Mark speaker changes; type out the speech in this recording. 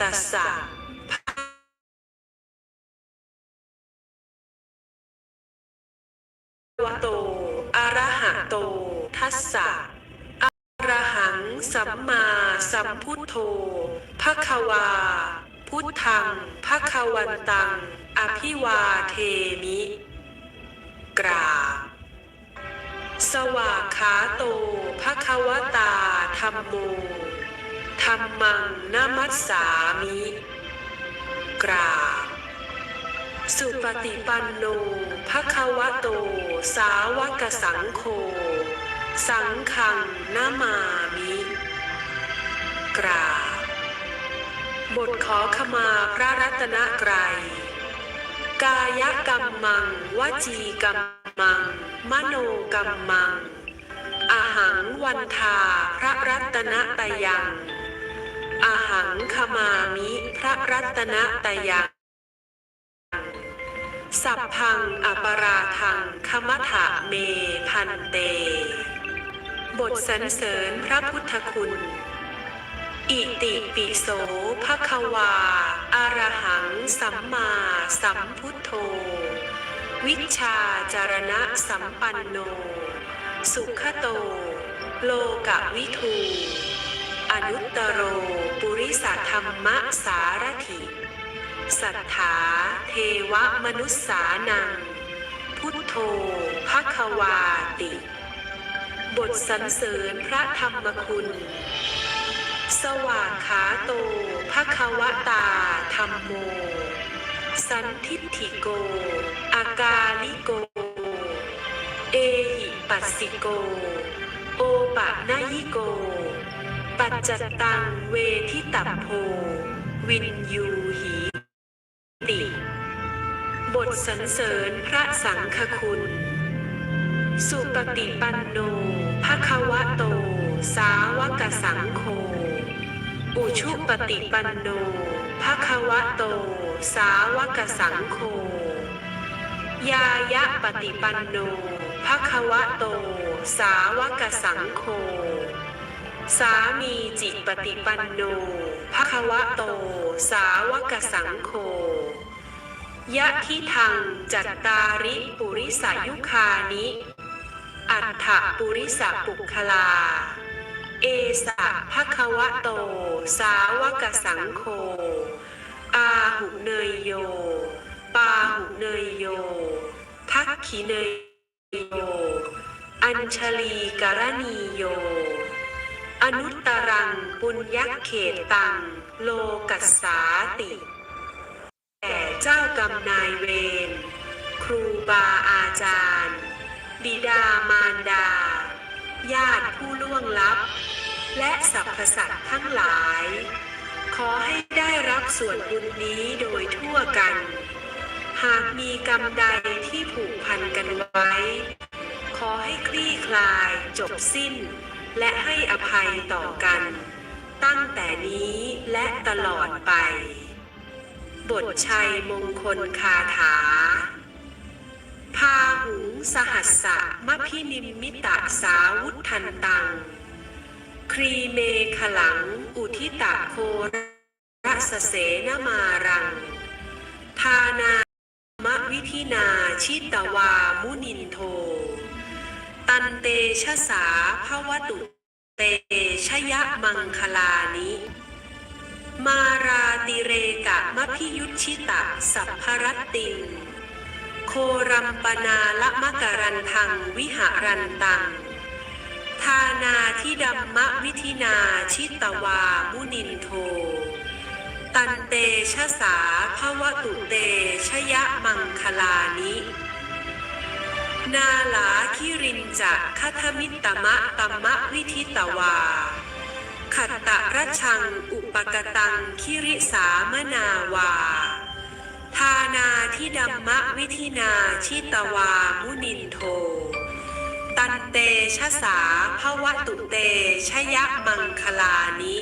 Speaker 1: ตัสสะวะโต อะระหะโต ทัสสะอะระหัง สัมมาสัมพุทโธภะคะวา พุทธังภะคะวันตัง อภิวาเทมิ กราบสวากขาโตภะคะวตาธัมโม ธัมมังนามัสสามิ กราบ สุปฏิปันโนภะคะวะโต สาวกสังโฆ สังฆังนามามิ กราบบทขอขมาพระรัตนกรัยกายกรรมัง วจีกรรมัง มโนกรรมังอาหังวันทาพระรัตนตยัง อาหังขมามิพระรัตนตยังสัพพังอปราทังคมถะเมพันเต บทสรรเสริญพระพุทธคุณ อิติปิโสภะคะวาอารหังสัมมาสัมพุทโธ วิชาจารณะสัมปันโน สุขโต โลกวิทูอนุตตโร ริสธรรมสารถิสัทธาเทวมนุษสานัง พุทโธภะควาติ บทสรรเสริญพระธรรมคุณ สวากขาโตภะควตาธรรมโม สันทิฏฐิโก อากาลิโก เอหิปัสสิโก โอปะนายิโก ปัจจตังเวทิตัพโพ วินยูหีติ บทสรรเสริญพระสังฆคุณ สุปฏิปันโนภะคะวะโต สาวกสังโฆอุชุปฏิปันโนภะคะวะโต สาวกสังโฆยายะปฏิปันโนภะคะวะโต สาวกสังโฆ สามีจิตปฏิปันโนภะควะโต สาวกสังโฆยะทิทังจัตตาริปุริสายุคานิ อัฏฐปุริสปุคลา เอสะภะควะโต สาวกสังโฆ อาหุเนยโย ปาหุเนยโย ทักขิเนยโย อัญชลีกรณีโย อนุตตรังปุญญเขตตัง โลกัสสาติแก่เจ้ากรรมนายเวร ครูบาอาจารย์ บิดามารดา ญาติผู้ล่วงลับ และสรรพสัตว์ทั้งหลาย ขอให้ได้รับส่วนบุญนี้โดยทั่วกัน หากมีกรรมใดที่ผูกพันกันไว้ ขอให้คลี่คลายจบสิ้น และให้อภัยต่อกัน ตั้งแต่นี้และตลอดไป บทชัยมงคลคาถา พาหุงสหัสสะมะพินิมมิตะสาวุธันตัง ครีเมขลังอุทิตะโครัสเสนมารัง ทานามะวิธินาชิตวามุนินโท ตันเตชะสาภวตุเตชยะมังคลานิ มาราติเรกะมะพิยุชิตะสัพพรตติง โครัมปนาละมะกรันทังวิหารันตัง ทานาทิดัมมะวิธินาชิตวามุนินโท ตันเตชะสาภวตุเตชยะมังคลานิ นาลาคิรินจะคัทมิตตมะตัมมะวิธิตวา ขัตตะระชังอุปกตังคิริสามนาวา ทานาทิดัมมะวิธินาชิตวามุนินโท ตันเตชะสาภวตุเตชยะมังคลานิ